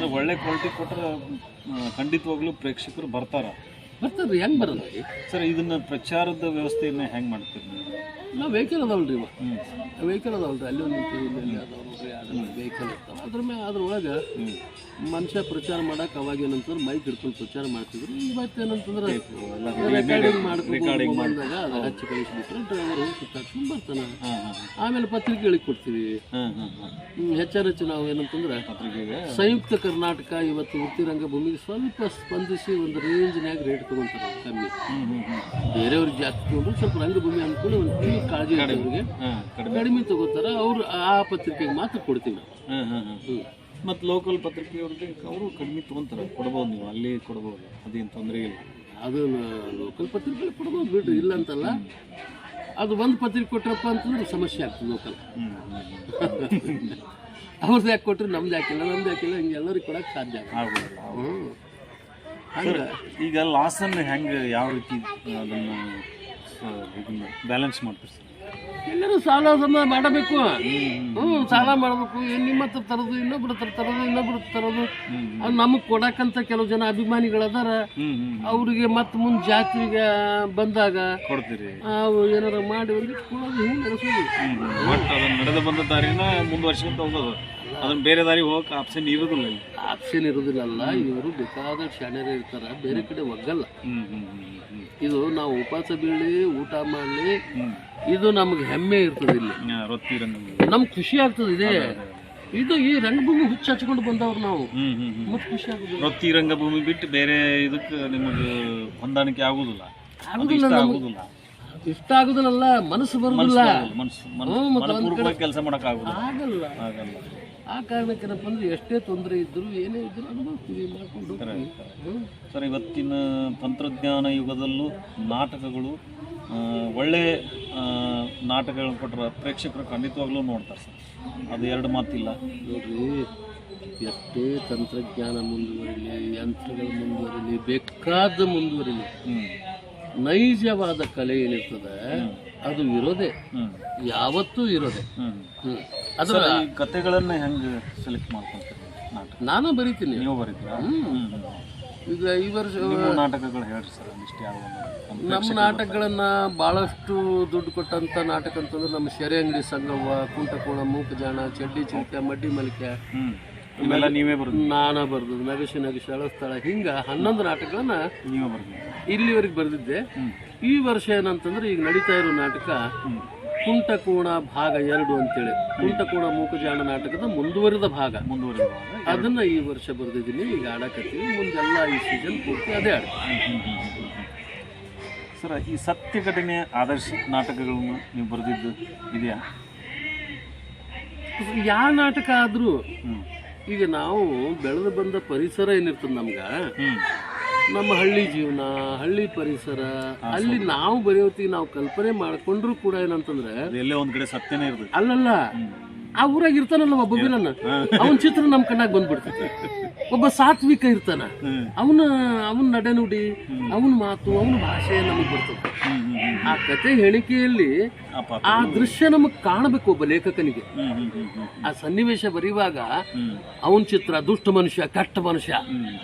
ಅಂದ್ರೆ ಒಳ್ಳೆ ಕ್ವಾಲಿಟಿ ಕೊಟ್ಟರೆ ಖಂಡಿತವಾಗ್ಲೂ ಪ್ರೇಕ್ಷಕರು ಬರ್ತಾರ. ಬರ್ತಾರೆ ಹೆಂಗೆ ಬರಲ್ಲ ರೀ ಸರ್ ಇದನ್ನ ಪ್ರಚಾರದ ವ್ಯವಸ್ಥೆಯನ್ನ ಹೆಂಗ್ ಮಾಡ್ತೀರಿ ನೀವು? ವೆಹಿಕಲ್ ಅದಾವಲ್ರಿ ಇವ. ವೆಹಿಕಲ್ ಅದಾವಲ್ರಿ ಅಲ್ಲಿ ಒಂದು ಇಲ್ಲಿ ಅದಾವಲ್ರಿ ವೆಹಿಕಲ್ ಇರ್ತಾವ. ಅದ್ರ ಮೇಲೆ ಅದ್ರೊಳಗೆ ಮನುಷ್ಯ ಪ್ರಚಾರ ಮಾಡಕ್ಕೆ ಅವಾಗ ಏನಂತಂದ್ರೆ ಮೈಕ್ ಹಿಡ್ಕೊಂಡು ಪ್ರಚಾರ ಮಾಡ್ತಿದ್ರು. ಇವತ್ತು ಏನಂತಂದ್ರೆ ರೆಕಾರ್ಡಿಂಗ್ ಮಾಡ್ಕೊಂಡು ಮಾಡಿ- ಬಂದಾಗ ಅದು ಹಚ್ಚಿ ಕಳಿಸ್ಬಿಟ್ರೆ ಡ್ರೈವರು ಸುತ್ತಾಡ್ಕೊಂಡು ಬರ್ತಾನೆ. ಆಮೇಲೆ ಪತ್ರಿಕೆಗಳಿಗೆ ಕೊಡ್ತೀವಿ. ಹೆಚ್ಚಾರ ಹೆಚ್ಚು ನಾವು ಏನಂತಂದ್ರೆ ಸಂಯುಕ್ತ ಕರ್ನಾಟಕ ಇವತ್ತು ಉತ್ತಿರಂಗ ಭೂಮಿಗೆ ಸ್ವಲ್ಪ ಸ್ಪಂದಿಸಿ ಒಂದು ರೇಂಜ್ನಾಗ ರೇಟ್ ತಗೊಂತಾರೆ ಕಮ್ಮಿ. ಹ್ಮ್ ಹ್ಮ್ ಬೇರೆಯವ್ರಿಗೆ ಜಾಸ್ತಿ ತಗೊಂಡ್ರೆ ಸ್ವಲ್ಪ ರಂಗಭೂಮಿ ಅನುಕೂಲ ಒಂದು ಚೂರು ಕಾಳಜಿ ಅವ್ರಿಗೆ ಕಡಿಮೆ. ತಗೋತಾರೆ. ಅವ್ರು ಆ ಪತ್ರಿಕೆಗೆ ಮಾತ್ರ ಕೊಡ್ತೀವಿ ನಾವು. ಹಾ ಹಾ ಹಾ. ಮತ್ತು ಲೋಕಲ್ ಪತ್ರಿಕೆಯವ್ರಿಗೆ ಅವರು ಕಡಿಮೆ ತೊಗೊಂತಾರೆ. ಕೊಡ್ಬೋದು ನೀವು ಅಲ್ಲಿ ಕೊಡ್ಬೋದು. ಅದೇನು ತೊಂದರೆ ಇಲ್ಲ. ಅದು ಲೋಕಲ್ ಪತ್ರಿಕೆ ಕೊಡ್ಬೋದು ಬಿಡ್ರಿ ಇಲ್ಲ ಅಂತಲ್ಲ. ಅದು ಒಂದು ಪತ್ರಿಕೆ ಕೊಟ್ರಪ್ಪ ಅಂತಂದ್ರೆ ಸಮಸ್ಯೆ ಆಗ್ತದೆ ಲೋಕಲ್. ಅವ್ರದ್ದು ಯಾಕೆ ಕೊಟ್ಟರು ನಮ್ದು ಯಾಕಿಲ್ಲ ನಮ್ದು ಯಾಕಿಲ್ಲ ಹಿಂಗೆ ಎಲ್ಲರಿಗೂ ಕೊಡಕ್ಕೆ ಸಾಧ್ಯ ಆಗಲ್ಲ. ಆಗೋದಿಲ್ಲ ಹಂಗೆ ಈಗ ಲಾಸನ್ನು ಹೆಂಗೆ ಯಾವ ರೀತಿ ಅದನ್ನು ಇದನ್ನ ಬ್ಯಾಲೆನ್ಸ್ ಮಾಡ್ತೀರಿ ಸರ್? ಎಲ್ಲರೂ ಸಾಲ ಸಮ ಮಾಡಬೇಕು. ಹ್ಞೂ ಸಾಲ ಮಾಡಬೇಕು. ನಿಮ್ಮ ಹತ್ರ ತರೋದು ಇನ್ನೊಬ್ರ ಹತ್ರ ತರೋದು ಇನ್ನೊಬ್ರ ತರೋದು. ಅದು ನಮಗೆ ಕೊಡಕ್ಕಂತ ಕೆಲವು ಜನ ಅಭಿಮಾನಿಗಳದಾರ. ಅವರಿಗೆ ಮತ್ತೆ ಮುಂದೆ ಜಾತ್ರೆಗೆ ಬಂದಾಗ ಕೊಡ್ತೀರಿ. ಅವು ಏನಾರ ಮಾಡಿ ಒಂದು ಕೊಡೋದು ಹಿಂಗೆ ನಡೆಸೋದು. ಅದನ್ನು ನಡೆದು ಬಂದ ದಾರಿನ ಮುಂದುವರ್ಸ್ಕೊಂತ ಹೋಗೋದು. ಅದನ್ನ ಬೇರೆ ದಾರಿ ಹೋಗಕ್ಕೆ ಆಪ್ಷನ್ ಇರೋದಿಲ್ಲ ಆಪ್ಷನ್ ಇರೋದಿಲ್ಲಲ್ಲ ಇವರು ಬೇಕಾದ ಶಾಣ್ಯರೇ ಇರ್ತಾರ. ಬೇರೆ ಕಡೆ ಒಗ್ಗಲ್ಲ. ಇದು ನಾವು ಉಪವಾಸ ಬೀಳಿ ಊಟ ಮಾಡಲಿ ಇದು ನಮ್ಗೆ ಹೆಮ್ಮೆ ಇರ್ತದೆ ಇಲ್ಲಿ. ಹ್ಮ್ ರೊತ್ತಿ ರಂಗ ನಮ್ಗೆ. ಖುಷಿ ಆಗ್ತದೆ ಇದೆ. ಇದು ಈ ರಂಗಭೂಮಿ ಹುಚ್ಚ ಹಚ್ಕೊಂಡು ಬಂದವ್ರು ನಾವು. ಮತ್ತೆ ಖುಷಿ ಆಗುದು ವೃತ್ತಿ ರಂಗಭೂಮಿ ಬಿಟ್ಟು ಬೇರೆ ಇದಕ್ಕೆ ನಿಮಗೆ ಹೊಂದಾಣಿಕೆ ಆಗುದಿಲ್ಲ. ಆಗುದಿಲ್ಲ ಇಷ್ಟ. ಆಗುದಿಲ್ಲ. ಮನಸ್ಸು ಬರುದಿಲ್ಲ. ಮನಸ್ಸು ಕೆಲಸ ಮಾಡಕ್ ಆಗುದಿಲ್ಲ. ಆಗಲ್ಲ. ಆಗಲ್ಲ. ಆ ಕಾರಣಕ್ಕೇನಪ್ಪ ಅಂದ್ರೆ ಎಷ್ಟೇ ತೊಂದರೆ ಇದ್ದರೂ ಏನೇ ಇದ್ದರೂ ಅನುಭವಿಸ್ತೀವಿ ಮಾಡ್ಕೊಂಡು ಹೋಗ್ತೀವಿ. ಸರ್ ಇವತ್ತಿನ ತಂತ್ರಜ್ಞಾನ ಯುಗದಲ್ಲೂ ನಾಟಕಗಳು ಒಳ್ಳೆ ನಾಟಕಗಳನ್ನು ನಾಟಕಗಳು ಕೊಟ್ಟರೆ ಪ್ರೇಕ್ಷಕರು ಖಂಡಿತವಾಗ್ಲೂ ನೋಡ್ತಾರೆ ಸರ್. ಅದು ಎರಡು ಮಾತಿಲ್ಲ. ನೋಡ್ರಿ ಎಷ್ಟೇ ತಂತ್ರಜ್ಞಾನ ಮುಂದುವರಿಲಿ ಯಂತ್ರಗಳು ಮುಂದುವರಿಲಿ ಬೇಕಾದ ಮುಂದುವರಿಲಿ ನೈಜವಾದ ಕಲೆ ಏನಿರ್ತದೆ ಅದು ಇರೋದೇ. ಯಾವತ್ತೂ ಇರೋದೇ. ಅದ್ರ ಈ ಕತೆಗಳನ್ನ ಹೆಂಗೆ ಸೆಲೆಕ್ಟ್ ಮಾಡ್ಕೊಂತೀರಿ ನಾಟಕ? ನಾನು ಬರೀತೀನಿ. ನೀವು ಬರೀತೀರಾ. ಈಗ ಈ ವರ್ಷ ನಿಮ್ಮ ನಾಟಕಗಳು ಹೇಳ್ರಿ ಸರ್ ಒಂದಿಷ್ಟು ಯಾವ ನಮ್ಮ ನಾಟಕಗಳನ್ನು ಬಹಳಷ್ಟು ದುಡ್ಡು ಕೊಟ್ಟಂತ ನಾಟಕ ಅಂತಂದ್ರೆ ನಮ್ಮ ಶೆರೆ ಅಂಗಡಿ ಸಂಗವ್ವ ಕುಂಟಕೋಣ ಮೂಕಜಾಣ ಚಡ್ಡಿ ಚಿಂತೆ ಮಡ್ಡಿ ಮಲಿಕೆ. ಇವೆಲ್ಲ ನೀವೇ ಬರೋದು ನಾನ ಬರ್ದು ನಗಶಿ ನಗಶಿ ಅಳಸ್ಥಳ ಹಿಂಗ ಹನ್ನೊಂದು ನಾಟಕಗಳನ್ನ ನೀವೇ ಬರ್ತೀವಿ ಇಲ್ಲಿವರೆಗೆ ಬರೆದಿದ್ದೆ. ಈ ವರ್ಷ ಏನಂತಂದ್ರೆ ಈಗ ನಡೀತಾ ಇರೋ ನಾಟಕ ಕುಂಟಕೋಣ ಭಾಗ ಎರಡು ಅಂತೇಳಿ. ಕುಂಟಕೋಣ ಮೂಕಜಾಣ ನಾಟಕದ ಮುಂದುವರಿದ ಭಾಗ. ಮುಂದುವರಿಯುವಾಗ ಅದನ್ನ ಈ ವರ್ಷ ಬರೆದಿದ್ದೀನಿ. ಈಗ ಆಡಕತ್ತೀವಿ ಮುಂದೆಲ್ಲ ಈ ಸೀಸನ್ ಪೂರ್ತಿ ಅದೇ ಆಡ ಸರ್ ಈ ಸತ್ಯ ಘಟನೆ ಆದರ್ಶ ನಾಟಕಗಳನ್ನು ನೀವು ಬರೆದಿದ್ದು ಇದೆಯಾ? ಯಾವ ನಾಟಕ ಆದರೂ ಈಗ ನಾವು ಬೆಳೆದು ಬಂದ ಪರಿಸರ ಏನಿರ್ತದೆ ನಮ್ಗೆ ನಮ್ಮ ಹಳ್ಳಿ ಜೀವನ ಹಳ್ಳಿ ಪರಿಸರ ಅಲ್ಲಿ ನಾವು ಬರೆಯೋತಿ ನಾವು ಕಲ್ಪನೆ ಮಾಡ್ಕೊಂಡ್ರು ಕೂಡ ಏನಂತಂದ್ರೆ ಎಲ್ಲೇ ಒಂದ್ ಕಡೆ ಸತ್ಯನೇ ಅಲ್ಲಲ್ಲ ಆ ಊರಾಗ ಇರ್ತಾನಲ್ಲ ಒಬ್ಬ ಬಿರನ್ನ ಅವನ ಚಿತ್ರ ನಮ್ ಕಣ್ಣಾಗ ಬಂದ್ಬಿಡ್ತೈತಿ. ಒಬ್ಬ ಸಾತ್ವಿಕ ಇರ್ತಾನ. ಅವನ ಅವನ ನಡೆನುಡಿ ಅವನ ಮಾತು ಅವನ ಭಾಷೆ ನಮಗ್ ಬರ್ತದೆ ಆ ಕತೆ ಹೇಳಿಕೆಯಲ್ಲಿ ಆ ದೃಶ್ಯ ನಮಗ್ ಕಾಣಬೇಕು ಒಬ್ಬ ಲೇಖಕನಿಗೆ. ಆ ಸನ್ನಿವೇಶ ಬರೆಯುವಾಗ ಅವನ ಚಿತ್ರ ದುಷ್ಟ ಮನುಷ್ಯ ಕಟ್ಟ ಮನುಷ್ಯ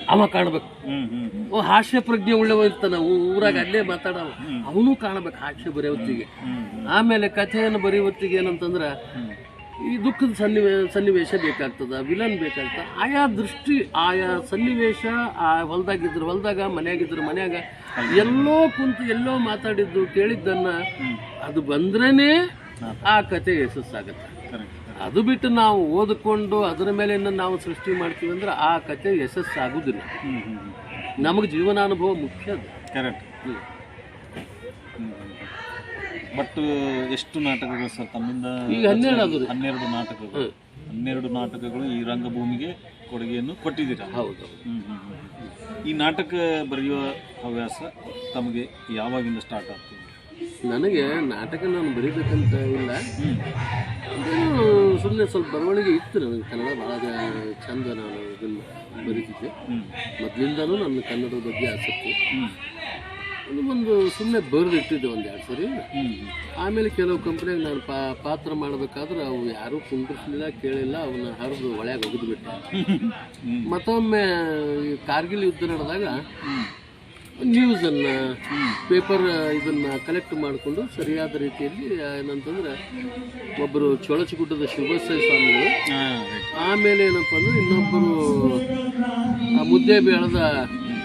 ಅವ ಕಾಣಬೇಕು. ಓ ಹಾಸ್ಯ ಪ್ರಜ್ಞೆ ಉಳ್ಳವ ಇರ್ತಾನ ಊರಾಗ ಅಲ್ಲೇ ಮಾತಾಡವ ಅವನು ಕಾಣ್ಬೇಕು ಹಾಸ್ಯ ಬರೆಯವತ್ತಿಗೆ. ಆಮೇಲೆ ಕಥೆಯನ್ನು ಬರೆಯುವತ್ತಿಗೆ ಏನಂತಂದ್ರ ಈ ದುಃಖದ ಸನ್ನಿವೇ ಸನ್ನಿವೇಶ ಬೇಕಾಗ್ತದ ವಿಲನ್ ಬೇಕಾಗ್ತದೆ. ಆಯಾ ದೃಷ್ಟಿ ಆಯಾ ಸನ್ನಿವೇಶ ಆ ಹೊಲ್ದಾಗಿದ್ರು ಹೊಲ್ದಾಗ ಮನೆಯಾಗಿದ್ರು ಮನೆಯಾಗ ಎಲ್ಲೋ ಕುಂತು ಎಲ್ಲೋ ಮಾತಾಡಿದ್ದು ಕೇಳಿದ್ದನ್ನು ಅದು ಬಂದ್ರೇ ಆ ಕತೆ ಯಶಸ್ಸಾಗತ್ತೆ. ಕರೆಕ್ಟ್ ಅದು ಬಿಟ್ಟು ನಾವು ಓದಿಕೊಂಡು ಅದರ ಮೇಲೆ ನಾವು ಸೃಷ್ಟಿ ಮಾಡ್ತೀವಿ ಅಂದ್ರೆ ಆ ಕತೆ ಯಶಸ್ಸಾಗೋದಿಲ್ಲ. ನಮಗೆ ಜೀವನಾನುಭವ ಮುಖ್ಯ ಅದು. ಕರೆಕ್ಟ್. ಬಟ್ ಎಷ್ಟು ನಾಟಕಗಳು ಸರ್? ತಮ್ಮಿಂದ ಈಗ ಹನ್ನೆರಡು ಹನ್ನೆರಡು ನಾಟಕಗಳು. ಹನ್ನೆರಡು ನಾಟಕಗಳು ಈ ರಂಗಭೂಮಿಗೆ ಕೊಡುಗೆಯನ್ನು ಕೊಟ್ಟಿದ್ದೀರಾ? ಹೌದು. ಈ ನಾಟಕ ಬರೆಯುವ ಹವ್ಯಾಸ ತಮಗೆ ಯಾವಾಗಿಂದ ಸ್ಟಾರ್ಟ್ ಆಗ್ತದೆ? ನನಗೆ ನಾಟಕ ನಾನು ಬರೀಬೇಕಂತ ಇಲ್ಲ. ಸುಮ್ಮನೆ ಸ್ವಲ್ಪ ಬರವಣಿಗೆ ಇತ್ತು ನನಗೆ ಕನ್ನಡ ಭಾಳ ಚಂದ ನಾನು ಇದನ್ನು ಬರೀತಿದ್ದೆ. ಹ್ಮ್. ಮೊದಲಿಂದನೂ ನನ್ನ ಕನ್ನಡದ ಬಗ್ಗೆ ಆಸಕ್ತಿ. ಅದು ಒಂದು ಸುಮ್ಮನೆ ಬರೆದು ಇಟ್ಟಿದ್ದೆ ಒಂದು ಎರಡು ಸರಿ. ಆಮೇಲೆ ಕೆಲವು ಕಂಪ್ನಿಯಾಗ ನಾನು ಪಾ ಪಾತ್ರ ಮಾಡಬೇಕಾದ್ರೆ ಅವು ಯಾರೂ ಕುಂಡ್ರಿಸ್ಲಿಲ್ಲ ಕೇಳಿಲ್ಲ ಅವನ್ನ ಹರಿದು ಒಳಗೆ ಒಗೆದ್ಬಿಟ್ಟೆ. ಮತ್ತೊಮ್ಮೆ ಈ ಕಾರ್ಗಿಲ್ ಯುದ್ಧ ನಡೆದಾಗ ನ್ಯೂಸನ್ನು ಪೇಪರ್ ಇದನ್ನು ಕಲೆಕ್ಟ್ ಮಾಡಿಕೊಂಡು ಸರಿಯಾದ ರೀತಿಯಲ್ಲಿ ಏನಂತಂದ್ರೆ ಒಬ್ಬರು ಚೋಳಚಿಗುಡ್ಡದ ಶಿವಸಾಯಿ ಸ್ವಾಮಿಗಳು. ಆಮೇಲೆ ಏನಪ್ಪ ಅಂದ್ರೆ ಇನ್ನೊಬ್ಬರು ಆ ಮುದ್ದೆ ಬೆಳೆದ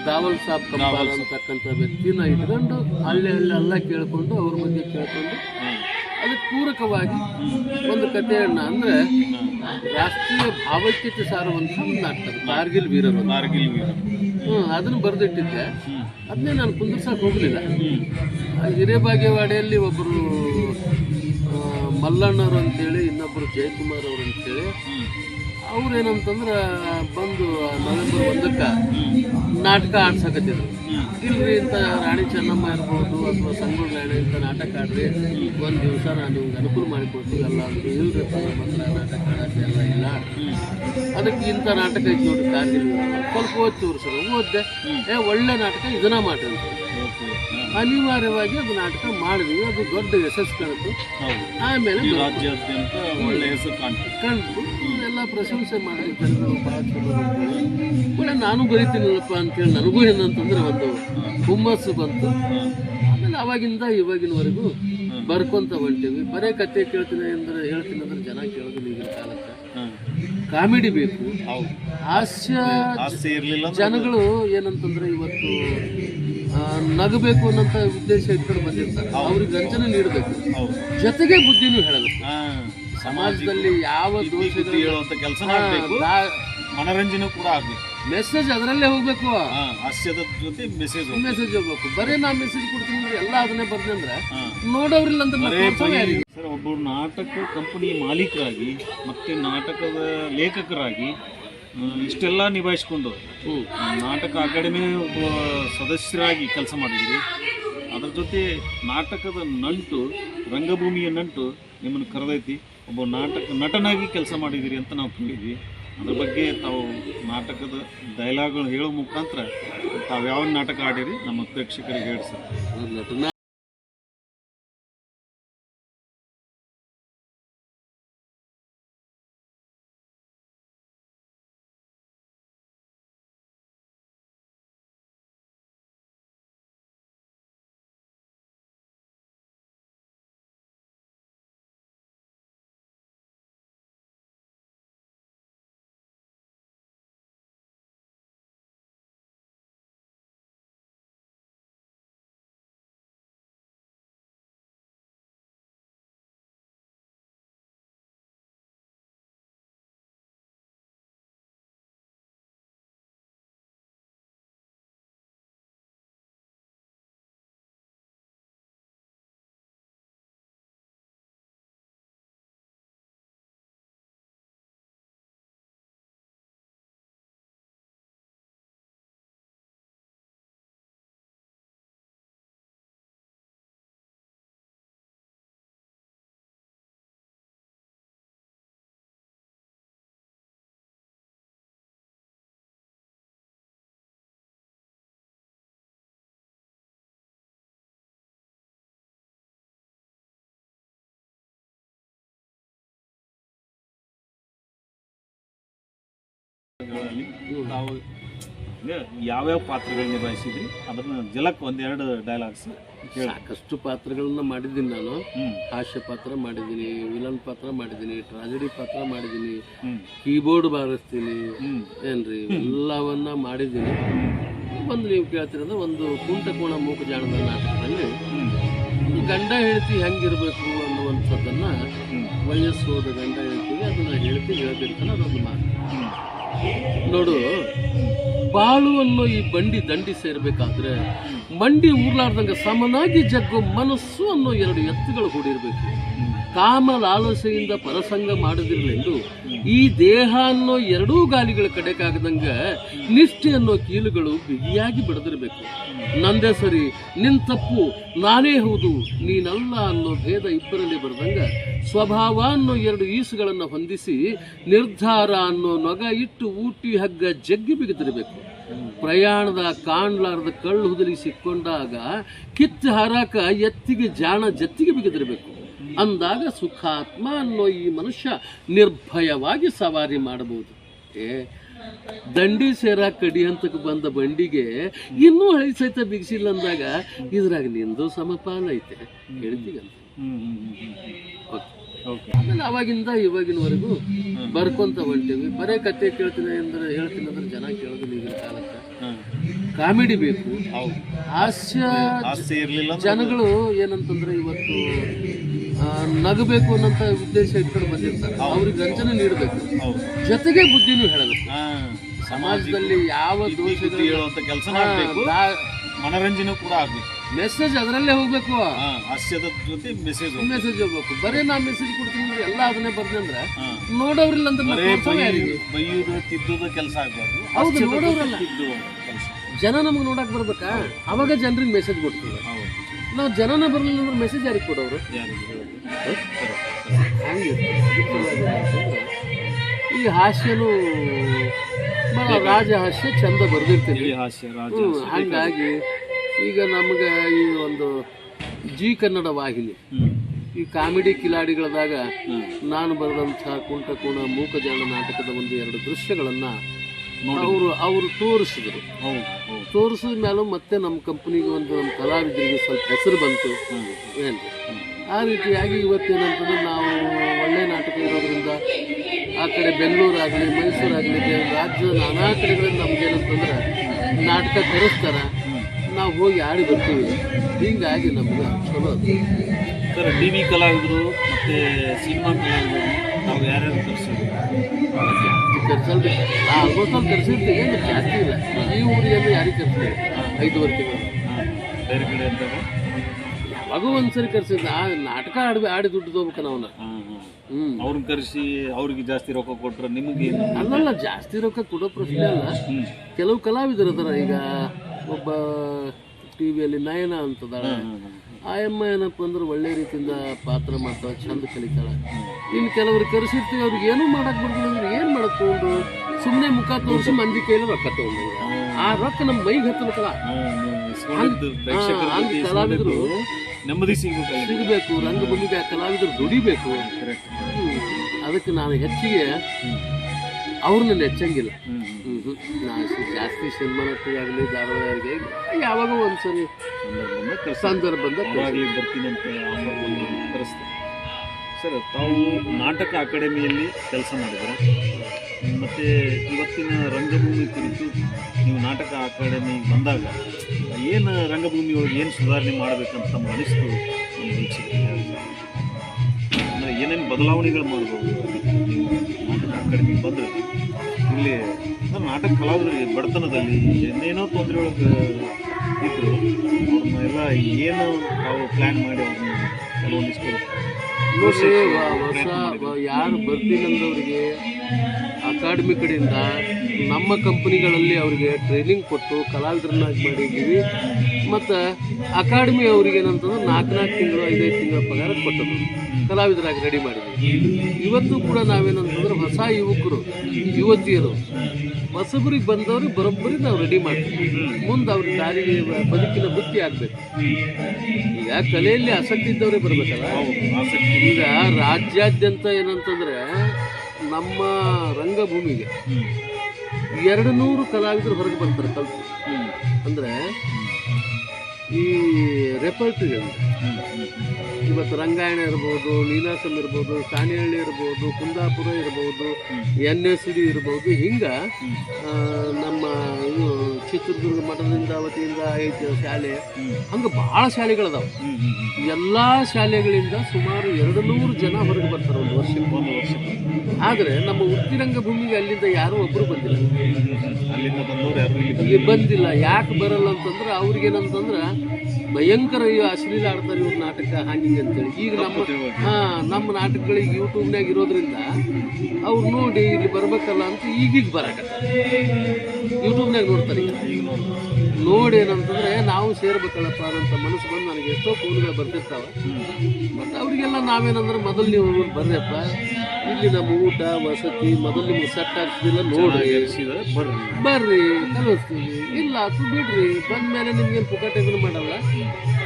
ದಾವಲ್ ಸಾಬ್ ಕಂಬಾಲ್ ಅಂತಕ್ಕಂಥ ವ್ಯಕ್ತಿನ ಇಟ್ಕೊಂಡು ಅಲ್ಲಿ ಅಲ್ಲಿ ಎಲ್ಲ ಕೇಳಿಕೊಂಡು ಅವ್ರ ಬಗ್ಗೆ ಕೇಳಿಕೊಂಡು ಅದಕ್ಕೆ ಪೂರಕವಾಗಿ ಒಂದು ಕಥೆಯನ್ನ ಅಂದ್ರೆ ರಾಷ್ಟ್ರೀಯ ಭಾವೈಕ್ಯತೆ ಸಾರುವಂಥ ಒಂದು ನಾಟಕ. ಕಾರ್ಗಿಲ್ ವೀರರು. ಕಾರ್ಗಿಲ್ ವೀರ ಹ್ಮ್ ಅದನ್ನು ಬರೆದಿಟ್ಟಿದ್ದೆ. ಅದನ್ನೇ ನಾನು ಕುಂದಿರ್ಸಕ್ಕೆ ಹೋಗಲಿಲ್ಲ. ಹಿರೇಬಾಗೇವಾಡಿಯಲ್ಲಿ ಒಬ್ಬರು ಮಲ್ಲಣ್ಣವ್ರು ಅಂತೇಳಿ ಇನ್ನೊಬ್ಬರು ಜಯಕುಮಾರ್ ಅವರು ಅಂತೇಳಿ ಹ್ಮ್ ಅವ್ರು ಏನಂತಂದ್ರೆ ಬಂದು ನವೆಂಬರ್ ಒಂದಕ್ಕೆ ನಾಟಕ ಆಡ್ಸಕತ್ತಿದ್ರು. ಇಲ್ರಿ ಇಂಥ ರಾಣಿ ಚೆನ್ನಮ್ಮ ಇರ್ಬೋದು ಅಥವಾ ಸಂಗೊಳ್ಳಿ ಇಂಥ ನಾಟಕ ಆಡ್ರಿ ಒಂದು ದಿವಸ ನಾನು ನಿಮ್ಗೆ ಅನುಕೂಲ ಮಾಡಿಕೊಡ್ತೀವಿ ಅಲ್ಲ ಅಂದ್ರು ಇಲ್ರಿ ಬಂದ್ರೆ ನಾಟಕ ಆಡಕ್ಕೆ ಎಲ್ಲ ಇಲ್ಲ. ಅದಕ್ಕೆ ಇಂಥ ನಾಟಕ ಐತಿ ನೋಡಿ ಕಾರ್ಗಿಲ್ ಸ್ವಲ್ಪ ಓದ್ತೀವ್ರಿ ಸರ್ ಓದ್ದೆ. ಏ ಒಳ್ಳೆ ನಾಟಕ ಇದನ್ನ ಮಾಡ್ರಿ ಅನಿವಾರ್ಯವಾಗಿ ಅದು ನಾಟಕ ಮಾಡಿದ್ವಿ ಅದು ದೊಡ್ಡ ಯಶಸ್ಸು ಕಾಣಿತು ಹೌದು. ಆಮೇಲೆ ರಾಜ್ಯಾದ್ಯಂತ ಒಳ್ಳೆ ಹೆಸರು ಕಾಣ್ತು. ಕಂಡು ಪ್ರಶಂಸೆ ಮಾಡಿರ್ತಾರೆ ಕೂಡ ನಾನು ಬರಿತೀನಲ್ಲಪ್ಪ ಅಂತೇಳಿ ನನಗೂ ಏನಂತಂದ್ರೆ ಒಂದು ಹುಮ್ಮಸ್ಸು ಬಂತು. ಆಮೇಲೆ ಅವಾಗಿಂದ ಇವಾಗಿನವರೆಗೂ ಬರ್ಕೊಂತ ಹೊಂಟೀವಿ. ಬರೇ ಕತೆ ಕೇಳ್ತೀನಿ ಅಂದ್ರೆ ಹೇಳ್ತೀನಿ ಅಂದ್ರೆ ಜನ ಕೇಳೋದಿಲ್ಲ ಈಗಿನ ಕಾಲಕ್ಕೆ. ಕಾಮಿಡಿ ಬೇಕು. ಹಾಸ್ಯ ಜನಗಳು ಏನಂತಂದ್ರೆ ಇವತ್ತು ನಗಬೇಕು ಅನ್ನೋಂಥ ಉದ್ದೇಶ ಇಟ್ಕೊಂಡು ಬಂದಿರ್ತಾರೆ. ಅವ್ರಿಗೆ ರಂಜನೆ ನೀಡಬೇಕು. ಜೊತೆಗೆ ಬುದ್ಧಿನೂ ಹೇಳಬೇಕು ಸಮಾಜದಲ್ಲಿ ಯಾವ ದೋಷ ದೋಷಗಳು ಹೇಳುವಂತ ಕೆಲಸ ಮಾಡಬೇಕು. ಮನರಂಜನೆ ಕೂಡ ಆಗ್ಬೇಕು. ಮೆಸೇಜ್ ಅದರಲ್ಲೇ ಹೋಗ್ಬೇಕು. ಹಾಸ್ಯದ ಜೊತೆ ಮೆಸೇಜ್ ಮೆಸೇಜ್ ಹೋಗ್ಬೇಕು. ಬರೀ ನಾ ಮೆಸೇಜ್ ಕೊಡ್ತೀನಿ ಅಂದ್ರೆ ಎಲ್ಲ ಅದನ್ನೇ ಬರ್ದಂದ್ರೆ ನೋಡೋರಿಲ್ಲ ಅಂತ ಸರ್ ಒಬ್ಬರು ನಾಟಕ ಕಂಪನಿ ಮಾಲೀಕರಾಗಿ ಮತ್ತೆ ನಾಟಕದ ಲೇಖಕರಾಗಿ ಇಷ್ಟೆಲ್ಲ ನಿಭಾಯಿಸ್ಕೊಂಡು ನಾಟಕ ಅಕಾಡೆಮಿ ಒಬ್ಬ ಸದಸ್ಯರಾಗಿ ಕೆಲಸ ಮಾಡಿದ್ದೀರಿ ಅದ್ರ ಜೊತೆ ನಾಟಕದ ನಂಟು ರಂಗಭೂಮಿಯ ನಂಟು ನಿಮ್ಮನ್ನು ಕರೆದೈತಿ. ಒಬ್ಬ ನಾಟಕ, ನಟನಾಗಿ ಕೆಲಸ ಮಾಡಿದ್ದೀರಿ ಅಂತ ನಾವು ಕೇಳಿದ್ವಿ. ಅದ್ರ ಬಗ್ಗೆ ತಾವು ನಾಟಕದ ಡೈಲಾಗ್ಗಳು ಹೇಳೋ ಮುಖಾಂತರ ತಾವು ಯಾವ ನಾಟಕ ಆಡಿರಿ, ನಮ್ಮ ಪ್ರೇಕ್ಷಕರಿಗೆ ಹೇಳಿ ಸರ್ ನಟನ ನಾವು ಯಾವ್ಯಾವ ಪಾತ್ರಗಳನ್ನ ನಿಭಾಯಿಸಿದ್ರಿ ಅದನ್ನ ಜಲಕ್ ಒಂದೆರಡು ಡೈಲಾಗ್ಸ್ ಸಾಕಷ್ಟು ಪಾತ್ರಗಳನ್ನ ಮಾಡಿದ್ದೀನಿ ನಾನು. ಹಾಸ್ಯ ಪಾತ್ರ ಮಾಡಿದ್ದೀನಿ ವಿಲನ್ ಪಾತ್ರ ಮಾಡಿದ್ದೀನಿ ಟ್ರಾಜಿಡಿ ಪಾತ್ರ ಮಾಡಿದ್ದೀನಿ ಕೀಬೋರ್ಡ್ ಬಾರಿಸ್ತೀನಿ ಏನ್ರಿ ಎಲ್ಲವನ್ನ ಮಾಡಿದ್ದೀನಿ. ಒಂದು ನೀವು ಕೇಳ್ತೀರಂದ್ರೆ ಒಂದು ಕುಂಟಕೋಣ ಮೂಕಜಾಣದ ನಾಟಕದಲ್ಲಿ ಗಂಡ ಹೆಂಡತಿ ಹೆಂಗಿರ್ಬೇಕು ಅನ್ನುವಂಥದ್ದನ್ನ ವಯಸ್ಸು ಹೋದ ಗಂಡ ಹೇಳ್ತೀವಿ ಅದನ್ನ ಹೇಳ್ತಿ ಹೇಳ್ತಿರ್ತಾನೆ ಅದೊಂದು ಮಾತು. ನೋಡು ಬಾಳು ಅನ್ನೋ ಈ ಬಂಡಿ ದಂಡಿ ಸೇರ್ಬೇಕಾದ್ರೆ ಮಂಡಿ ಊರ್ಲಾರ್ದಂಗ ಸಮನಾಗಿ ಜಗ್ಗು ಮನಸ್ಸು ಅನ್ನೋ ಎರಡು ಎತ್ತುಗಳು ಕೂಡಿರ್ಬೇಕು ಕಾಮ ಲಾಲಸೆಯಿಂದ ಪರಸಂಗ ಮಾಡದಿರಲೆಂದು ಈ ದೇಹ ಅನ್ನೋ ಎರಡೂ ಗಾಲಿಗಳ ಕಡೆಕಾಗದಂಗ ನಿಷ್ಠೆ ಅನ್ನೋ ಕೀಲುಗಳು ಬಿಗಿಯಾಗಿ ಬಡದಿರಬೇಕು. ನಂದೇ ಸರಿ, ನಿನ್ ತಪ್ಪು, ನಾನೇ ಹೌದು, ನೀನಲ್ಲ ಅನ್ನೋ ಭೇದ ಇಬ್ಬರಲ್ಲಿ ಬರೆದಂಗ ಸ್ವಭಾವ ಅನ್ನೋ ಎರಡು ಈಸುಗಳನ್ನು ಹೊಂದಿಸಿ ನಿರ್ಧಾರ ಅನ್ನೋ ನೊಗ ಇಟ್ಟು ಊಟಿ ಹಗ್ಗ ಜಗ್ಗಿ ಬಿಗಿದಿರಬೇಕು. ಪ್ರಯಾಣದ ಕಾಣ್ಲಾರದ ಕಳ್ಳು ಹುದಲಿ ಸಿಕ್ಕೊಂಡಾಗ ಕಿತ್ತು ಹಾರಾಕ ಎತ್ತಿಗೆ ಜಾಣ ಜತ್ತಿಗೆ ಬಿಗಿದಿರಬೇಕು. ಅಂದಾಗ ಸುಖಾತ್ಮ ಅನ್ನೋ ಈ ಮನುಷ್ಯ ನಿರ್ಭಯವಾಗಿ ಸವಾರಿ ಮಾಡಬಹುದು ಏ ದಂಡಿ ಸೇರ ಕಡಿ ಹಂತಕ್ಕೆ ಬಂದ ಬಂಡಿಗೆ ಇನ್ನೂ ಹಳಿ ಸಹಿತ ಬಿಗಿಸಿಲ್ಲ ಅಂದಾಗ ಇದ್ರಾಗ ನಿಂದು ಸಮಪಾಲ ಐತೆ ಹೇಳ್ತೀಗಂತ ಆಮೇಲೆ ಅವಾಗಿಂದ ಇವಾಗಿನವರೆಗೂ ಬರ್ಕೊಂತ ಹೊಂಟೇವಿ ಬರೇ ಕತೆ ಕೇಳ್ತೀನಿ ಅಂದ್ರೆ ಹೇಳ್ತೀನಿ ಅಂದ್ರೆ ಜನ ಕೇಳೋದಿಲ್ಲ ಈಗಿನ ಕಾಲಕ್ಕೆ ಕಾಮಿಡಿ ಬೇಕು ಹಾಸ್ಯ ಜನಗಳು ಏನಂತಂದ್ರೆ ಇವತ್ತು ನಗಬೇಕು ಅನ್ನೋಂಥ ಉದ್ದೇಶ ಇಟ್ಕೊಂಡು ಬಂದಿರ್ತಾರೆ. ಅವ್ರಿಗೆ ರಂಜನೆ ನೀಡಬೇಕು. ಜೊತೆಗೆ ಬುದ್ಧಿನೂ ಹೇಳಬೇಕು ಸಮಾಜದಲ್ಲಿ ಯಾವ ದೋಷ ಇದೆ ಹೇಳುವಂತ ಕೆಲಸ ಮನರಂಜನೆ ಕೂಡ ಆಗ್ಬೇಕು. ಮೆಸೇಜ್ ಅದರಲ್ಲೇ ಹೋಗ್ಬೇಕು. ಹಾಸ್ಯದ ಜೊತೆ ಮೆಸೇಜ್ ಮೆಸೇಜ್ ಹೋಗ್ಬೇಕು. ಬರೀ ನಾ ಮೆಸೇಜ್ ಕೊಡ್ತೀನಿ ಅಂದ್ರೆ ಎಲ್ಲ ಅದನ್ನೇ ಬರ್ದಂದ್ರೆ ನೋಡೋರಿಲ್ಲ ಅಂದ್ರೆ ಬೈಯುದು ತಿದ್ದುದ ಕೆಲಸ ಆಗ್ಬಾರ್ದು. ಹೌದು, ನೋಡೋರಲ್ಲ. ಜನ ನಮ್ಗೆ ನೋಡಕ್ ಬರ್ಬೇಕಾ? ಅವಾಗ ಜನರಿಗೆ ಮೆಸೇಜ್ ಕೊಡ್ತೀವಿ. ನಾವು ಜನನ ಬರಲಿಲ್ಲ ಅಂದ್ರೆ ಮೆಸೇಜ್ ಯಾರಿಗೆ ಕೊಡೋರು ಈ ಹಾಸ್ಯನು ರಾಜ ಹಾಸ್ಯ ಚಂದ ಬರ್ದಿರ್ತೀನಿ ಈ ಹಾಸ್ಯ ರಾಜ ಹಂಗಾಗಿ ಈಗ ನಮ್ಗೆ ಈ ಒಂದು ಜಿ ಕನ್ನಡ ವಾಹಿನಿ ಈ ಕಾಮಿಡಿ ಕಿಲಾಡಿಗಳದಾಗ ನಾನು ಬರೆದಂಥ ಕುಂಟಕೋಣ ಮೂಕಜಾಣ ನಾಟಕದ ಒಂದು ಎರಡು ದೃಶ್ಯಗಳನ್ನು ಅವರು ಅವರು ತೋರಿಸಿದ್ರು. ತೋರಿಸಿದ ಮೇಲೂ ಮತ್ತೆ ನಮ್ಮ ಕಂಪ್ನಿಗೆ ಒಂದು ನಮ್ಮ ಕಲಾವಿದರಿಗೆ ಸ್ವಲ್ಪ ಹೆಸರು ಬಂತು. ಏನು ಏನ್ರಿ? ಆ ರೀತಿಯಾಗಿ ಇವತ್ತೇನಂತಂದ್ರೆ ನಾವು ಒಳ್ಳೆ ನಾಟಕ ಇರೋದ್ರಿಂದ ಆ ಕಡೆ ಬೆಂಗಳೂರಾಗಲಿ ಮೈಸೂರಾಗಲಿ ರಾಜ್ಯದ ನಾನಾ ಕಡೆಗಳಿಂದ ನಮಗೇನಂತಂದ್ರೆ ನಾಟಕ ಕರೆಸ್ತಾರೆ ನಾವು ಹೋಗಿ ಆಡಿ ಬರ್ತೀವಿ. ಹೀಗಾಗಿ ನಮ್ಗೆ ಚಲೋ. ಸರ್ ಟಿ ವಿ ಕಲಾವಿದರು ಮತ್ತು ಸಿನಿಮಾ ಕಲಾವಿದರು ನಾವು ಯಾರ್ಯಾರು ಕರ್ಸಿದ್ರು ಕರ್ಸಲ್ರಿ. ಆ ಆಲ್ಮೋಸ್ಟ್ ಕರೆಸಿರ್ತೀವಿ ಜಾಸ್ತಿ ಇಲ್ಲ. ಈ ಊರಿಗೆ ಯಾರಿಗೆ ಕರೆಸ್ತೀವಿ? ಐದುವರೆ ತಿಂಗಳು. ಬೇರೆ ಕಡೆ ಅಂದಾಗ ಯಾವಾಗೂ ಒಂದ್ಸರಿ ಆ ನಾಟಕ ಆಡಿ ಆಡಿ ದುಡ್ಡು ತಗೋಬೇಕ ಅವನ. ಹ್ಮ್ ಅವ್ರನ್ನ ಕರೆಸಿ ಅವ್ರಿಗೆ ಜಾಸ್ತಿ ರೊಕ್ಕ ಕೊಟ್ರೆ ನಿಮಗೆ ಅಲ್ಲಲ್ಲ ಜಾಸ್ತಿ ರೊಕ್ಕ ಕೊಡೋ ಪ್ರಶ್ನೆ ಅಲ್ಲ. ಕೆಲವು ಕಲಾವಿದರು ಅದರ ಈಗ ಒಬ್ಬ ಟಿವಿಯಲ್ಲಿ ನಯನ ಅಂತದಾಳೆ. ಆ ಅಮ್ಮ ಏನಪ್ಪ ಅಂದ್ರೆ ಒಳ್ಳೆ ರೀತಿಯಿಂದ ಪಾತ್ರ ಮಾಡ್ತಾಳೆ ಚಂದ ಕಲಿತಾಳೆ. ಇನ್ನು ಕೆಲವ್ರು ಕರೆಸಿರ್ತೀವಿ ಅವ್ರಿಗೆ ಏನೂ ಮಾಡಕ್ ಬಿಡ್ತೀವಿ ಅಂದ್ರೆ ಏನು ಮಾಡಕ್ ತಗೊಂಡು? ಸುಮ್ಮನೆ ಮುಖ ತೋರಿಸಿ ಮಂದಿ ಕೈಲಿ ರೊಕ್ಕ ತಗೊಂಡು. ಆ ರೊಕ್ಕ ನಮ್ಮ ಮೈಗೆ ಹತ್ತಬೇಕಲ್ಲ. ಹಾಂ, ನೀವು ಇಸ್ಕೊಂಡಿದ್ದು ಪ್ರೇಕ್ಷಕರ ಕಲಾವಿದರು ನೆಮ್ಮದಿ ಸಿಗಬೇಕು ಸಿಗಬೇಕು ರಂಗಭೂಮಿಗೆ ಕಲಾವಿದರು ದುಡಿಬೇಕು. ಅದಕ್ಕೆ ನಾನು ಹೆಚ್ಚಿಗೆ ಅವ್ರನ್ನ ಹ್ಮ್. ನಾನು ಜಾಸ್ತಿ ಸಿನಿಮಾ ನಟರಿಗಾಗಲಿ ಧಾರಾವಾಹಿಗೆ ಯಾವಾಗ ಒಂದ್ಸರಿ ಸಂದರ್ಭ ಬಂದ ಬರ್ತೀನಿ ಅಂತ ಕರೆಸ್ತಾರೆ ಸರ್ ತಾವು ನಾಟಕ ಅಕಾಡೆಮಿಯಲ್ಲಿ ಕೆಲಸ ಮಾಡಿದ್ರೆ ಮತ್ತು ಇವತ್ತಿನ ರಂಗಭೂಮಿ ಕುರಿತು ನೀವು ನಾಟಕ ಅಕಾಡೆಮಿಗೆ ಬಂದಾಗ ಏನು ರಂಗಭೂಮಿ ಒಳಗೆ ಏನು ಸುಧಾರಣೆ ಮಾಡಬೇಕಂತ ತಮ್ಮ ಅನಿಸ್ತು ನಮ್ಮ ವೀಕ್ಷಕರಿಗೆ ಅಂದರೆ ಏನೇನು ಬದಲಾವಣೆಗಳು ಮಾಡ್ಬೋದು? ಅಕಾಡೆಮಿಗೆ ಬಂದರೆ ಇಲ್ಲಿ ಅಂದ್ರೆ ನಾಟಕ ಕಲಾವಿದರಿಗೆ ಬಡತನದಲ್ಲಿ ಏನೇನೋ ತೊಂದರೆ ಒಳಗೆ ಇದ್ದರು ಅವ್ರನ್ನೆಲ್ಲ ಏನು ತಾವು ಪ್ಲ್ಯಾನ್ ಮಾಡಿ ಅವ್ರನ್ನ ಕೆಲವೊಂದಿಷ್ಟು ಯಾರು ಬರ್ತೀನಂದವ್ರಿಗೆ ಅಕಾಡೆಮಿ ಕಡೆಯಿಂದ ನಮ್ಮ ಕಂಪ್ನಿಗಳಲ್ಲಿ ಅವರಿಗೆ ಟ್ರೈನಿಂಗ್ ಕೊಟ್ಟು ಕಲಾವಿದರನ್ನಾಗಿ ಮಾಡಿದ್ದೀವಿ. ಮತ್ತು ಅಕಾಡೆಮಿ ಅವ್ರಿಗೆ ಏನಂತಂದ್ರೆ ನಾಲ್ಕು ನಾಲ್ಕು ತಿಂಗಳು ಐದೈದು ತಿಂಗಳ ಪಗಾರ ಕೊಟ್ಟದ್ದು. ಕಲಾವಿದರಾಗಿ ರೆಡಿ ಮಾಡಿದ್ವಿ. ಇವತ್ತು ಕೂಡ ನಾವೇನಂತಂದ್ರೆ ಹೊಸ ಯುವಕರು, ಯುವತಿಯರು, ಹೊಸಬರಿಗೆ ಬಂದವ್ರಿಗೆ ಬರೋಬ್ಬರಿ ನಾವು ರೆಡಿ ಮಾಡ್ತೀವಿ. ಮುಂದೆ ಅವ್ರ ದಾರಿಗೆ ಬದುಕಿನ ಬುತ್ತಿ ಆಗಬೇಕು. ಈಗ ಕಲೆಯಲ್ಲಿ ಆಸಕ್ತಿ ಇದ್ದವರೇ ಬರಬೇಕಲ್ಲ? ಈಗ ರಾಜ್ಯಾದ್ಯಂತ ಏನಂತಂದ್ರೆ ನಮ್ಮ ರಂಗಭೂಮಿಗೆ ಎರಡು ನೂರು ಕಲಾವಿದರು ಹೊರಗೆ ಬರ್ತಾರೆ ಹ್ಞೂ ಅಂದ್ರೆ ಈ ರೆಪರ್ಟರಿ ಅಂದರೆ ಇವತ್ತು ರಂಗಾಯಣ ಇರ್ಬೋದು ನೀನಾಸಂ ಇರ್ಬೋದು ಸಾಣಿಹಳ್ಳಿ ಇರ್ಬೋದು, ಕುಂದಾಪುರ ಇರ್ಬೋದು, ಎನ್ ಎಸ್ ಡಿ ಇರ್ಬೋದು, ಹಿಂಗ ನಮ್ಮ ಚಿತ್ರದುರ್ಗ ಮಠದಿಂದ ವತಿಯಿಂದ ಐತೆ ಶಾಲೆ. ಹಂಗೆ ಭಾಳ ಶಾಲೆಗಳದಾವೆ. ಎಲ್ಲಾ ಶಾಲೆಗಳಿಂದ ಸುಮಾರು ಎರಡು ನೂರು ಜನ ಹೊರಗೆ ಬರ್ತಾರೆ ಒಂದು ವರ್ಷಕ್ಕೆ ಒಂದು ವರ್ಷ. ಆದರೆ ನಮ್ಮ ಉತ್ತಿರಂಗ ಭೂಮಿಗೆ ಅಲ್ಲಿಂದ ಯಾರೂ ಒಬ್ಬರು ಬಂದಿಲ್ಲ. ಅಲ್ಲಿಂದ ಬಂದಿಲ್ಲ. ಯಾಕೆ ಬರಲ್ಲ ಅಂತಂದ್ರೆ ಅವ್ರಿಗೇನಂತಂದ್ರೆ ಭಯಂಕರ ಅಶ್ಲೀಲ ಆಡ್ತಾರೆ ಇವ್ರ ನಾಟಕ ಹಂಗಿಂಗೆ ಅಂತೇಳಿ. ಈಗ ನಮ್ಮ ಹಾ ನಮ್ಮ ನಾಟಕಗಳಿಗೆ ಯೂಟ್ಯೂಬ್ನಾಗ ಇರೋದ್ರಿಂದ ಅವ್ರು ನೋಡಿ ಇಲ್ಲಿ ಬರ್ಬೇಕಲ್ಲ ಅಂತ ಈಗೀಗ ಬರಕತ್ತ ಯೂಟ್ಯೂಬ್ನಾಗ ನೋಡ್ತಾರೆ ಈಗ. ನೋಡಿ ಏನಂತಂದ್ರೆ ನಾವು ಸೇರ್ಬೇಕಲ್ಲಪ್ಪ ಅನ್ನೋಂಥ ಮನಸ್ಸು ಬಂದು ನನಗೆ ಎಷ್ಟೋ ಫೋನ್ಗಳು ಬರ್ತಿರ್ತಾವೆ. ಮತ್ತು ಅವರಿಗೆಲ್ಲ ನಾವೇನಂದ್ರೆ ಮೊದಲು ನೀವು ಬರ್ರಿಯಪ್ಪ ಇಲ್ಲಿ ನಮ್ಮ ಊಟ ವಸತಿ ಮೊದಲು ನಿಮ್ಗೆ ಸೆಟ್ ಆಗ್ತಿಲ್ಲ ನೋಡಿ. ಬರ್ರಿ. ಬರ್ರಿ ಕಲಿಸ್ತೀವಿ. ಇಲ್ಲ ಅದು ಬಿಡ್ರಿ. ಬಂದಮೇಲೆ ನಿಮ್ಗೇನು ಪುಕಾಟ ಇದನ್ನು ಮಾಡಲ್ಲ.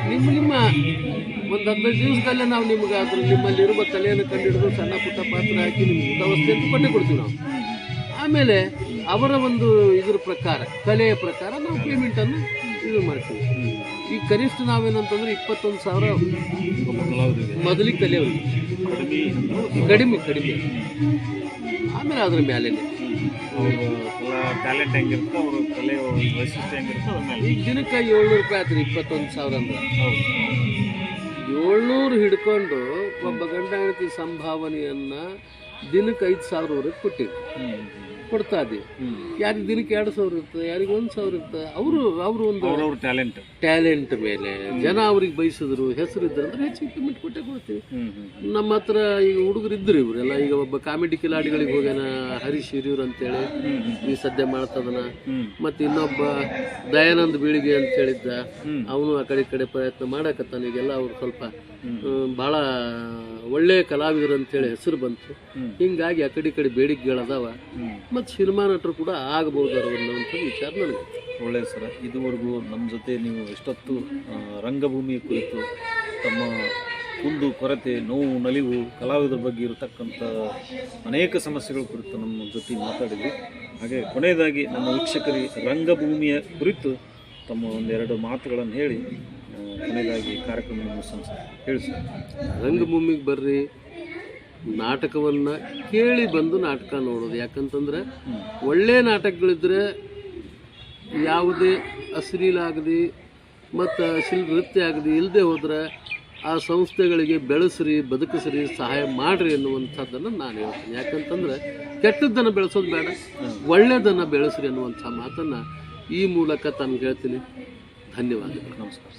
ನಿಮ್ಮ ನಿಮ್ಮ ಒಂದು ಹದಿನೈದು ದಿವಸದಲ್ಲೇ ನಾವು ನಿಮ್ಗೆ ಅದ್ರ ನಿಮ್ಮಲ್ಲಿರುವ ತಲೆಯನ್ನು ಕಂಡು ಹಿಡಿದು ಸಣ್ಣ ಪುಟ್ಟ ಪಾತ್ರ ಹಾಕಿ ನಿಮ್ಗೆ ಊಟ ವಸತಿ ಕೊಟ್ಟೆ ಕೊಡ್ತೀವಿ ನಾವು. ಆಮೇಲೆ ಅವರ ಒಂದು ಇದ್ರ ಪ್ರಕಾರ, ಕಲೆಯ ಪ್ರಕಾರ ನಾವು ಪೇಮೆಂಟನ್ನು ಇದು ಮಾಡ್ತೀವಿ. ಈಗ ಕನಿಷ್ಠ ನಾವೇನಂತಂದ್ರೆ ಇಪ್ಪತ್ತೊಂದು ಸಾವಿರ ಮೊದಲಿಗೆ ಕಲೆ ಕಡಿಮೆ ಕಡಿಮೆ. ಆಮೇಲೆ ಅದ್ರ ಮೇಲೆ ಅವ್ರ ಈಗ ದಿನಕ್ಕೆ ಏಳ್ನೂರು ರೂಪಾಯಿ ಆತ್ರಿ, ಇಪ್ಪತ್ತೊಂದು ಸಾವಿರ ಅಂದ್ರೆ. ಏಳ್ನೂರು ಹಿಡ್ಕೊಂಡು ಒಬ್ಬ ಗಂಡ ಹೆಂಡತಿ ಸಂಭಾವನೆಯನ್ನ ದಿನಕ್ಕೆ ಐದು ಸಾವಿರವರೆಗೆ ಕೊಟ್ಟಿವಿ ಹ್ಮ್ ಕೊಡ್ತಾ ಹ್ಮ್ ಯಾರಿಗೆ ದಿನಕ್ಕೆ ಎರಡು ಸಾವಿರ ಇರ್ತದೆ ಯಾರಿಗೆ ಒಂದು ಸಾವಿರ ಇರ್ತದೆ ಅವರು ಅವರು ಒಂದು ಟ್ಯಾಲೆಂಟ್ ಟ್ಯಾಲೆಂಟ್ ಮೇಲೆ. ಜನ ಅವ್ರಿಗೆ ಬಯಸಿದ್ರು ಹೆಸರು ಇದ್ರು ಅಂದ್ರೆ ಹೆಚ್ಚಿಗೆ ಪೇಮೆಂಟ್ ಕೊಟ್ಟೆ ಕೊಡ್ತೀವಿ. ನಮ್ಮ ಹತ್ರ ಈಗ ಹುಡುಗರು ಇದ್ರು ಇವರೆಲ್ಲ ಈಗ ಒಬ್ಬ ಕಾಮಿಡಿ ಕಿಲಾಡಿಗಳಿಗೆ ಹೋಗ್ಯಾನ ಹರೀಶ್ ಹಿರಿಯೂರ್ ಅಂತೇಳಿ. ಈ ಸದ್ಯ ಮಾಡ್ತದನ. ಮತ್ತೆ ಇನ್ನೊಬ್ಬ ದಯಾನಂದ್ ಬೀಳಿಗೆ ಅಂತ ಹೇಳಿದ್ದ. ಅವನು ಆ ಕಡೆ ಕಡೆ ಪ್ರಯತ್ನ ಮಾಡಕತ್ತಾನ. ಈಗೆಲ್ಲ ಅವ್ರು ಸ್ವಲ್ಪ ಬಹಳ ಒಳ್ಳೆಯ ಕಲಾವಿದರು ಅಂತೇಳಿ ಹೆಸರು ಬಂತು. ಹಿಂಗಾಗಿ ಆ ಕಡೆ ಈ ಕಡೆ ಬೇಡಿಕೆಗಳದಾವ. ಮತ್ತು ಸಿನಿಮಾ ನಟರು ಕೂಡ ಆಗಬಹುದು ಅನ್ನೋಂಥ ವಿಚಾರ ನನಗೆ. ಒಳ್ಳೆಯ ಸರ್. ಇದುವರೆಗೂ ನಮ್ಮ ಜೊತೆ ನೀವು ಎಷ್ಟೊತ್ತು ರಂಗಭೂಮಿ ಕುರಿತು ತಮ್ಮ ಕುಂದು ಕೊರತೆ ನೋವು ನಲಿವು ಕಲಾವಿದರ ಬಗ್ಗೆ ಇರತಕ್ಕಂಥ ಅನೇಕ ಸಮಸ್ಯೆಗಳ ಕುರಿತು ನಮ್ಮ ಜೊತೆ ಮಾತಾಡಿದ್ವಿ ಹಾಗೆ ಕೊನೆಯದಾಗಿ ನಮ್ಮ ವೀಕ್ಷಕರಿಗೆ ರಂಗಭೂಮಿಯ ಕುರಿತು ತಮ್ಮ ಒಂದೆರಡು ಮಾತುಗಳನ್ನು ಹೇಳಿ. ಆ, ಕಾರ್ಯಕ್ರಮವನ್ನು ಸರ್ ಹೇಳಿ ಸರ್. ರಂಗಭೂಮಿಗೆ ಬರ್ರಿ ನಾಟಕವನ್ನು ಕೇಳಿ ಬಂದು ನಾಟಕ ನೋಡೋದು. ಯಾಕಂತಂದ್ರೆ ಒಳ್ಳೆ ನಾಟಕಗಳಿದ್ರೆ ಯಾವುದೇ ಅಶ್ಲೀಲ ಆಗದೆ ಮತ್ತು ಅಶ್ಲೀಲ ನೃತ್ಯ ಆಗಲಿ ಇಲ್ಲದೆ ಹೋದ್ರೆ ಆ ಸಂಸ್ಥೆಗಳಿಗೆ ಬೆಳೆಸ್ರಿ ಬದುಕಿಸ್ರಿ ಸಹಾಯ ಮಾಡ್ರಿ ಅನ್ನುವಂಥದ್ದನ್ನು ನಾನು ಹೇಳ್ತೀನಿ. ಯಾಕಂತಂದ್ರೆ ಕೆಟ್ಟದ್ದನ್ನು ಬೆಳೆಸೋದು ಬೇಡ ಒಳ್ಳೆಯದನ್ನು ಬೆಳೆಸ್ರಿ ಅನ್ನುವಂಥ ಮಾತನ್ನು ಈ ಮೂಲಕ ತಮ್ಗೆ ಹೇಳ್ತೀನಿ. ಧನ್ಯವಾದಗಳು. ನಮಸ್ಕಾರ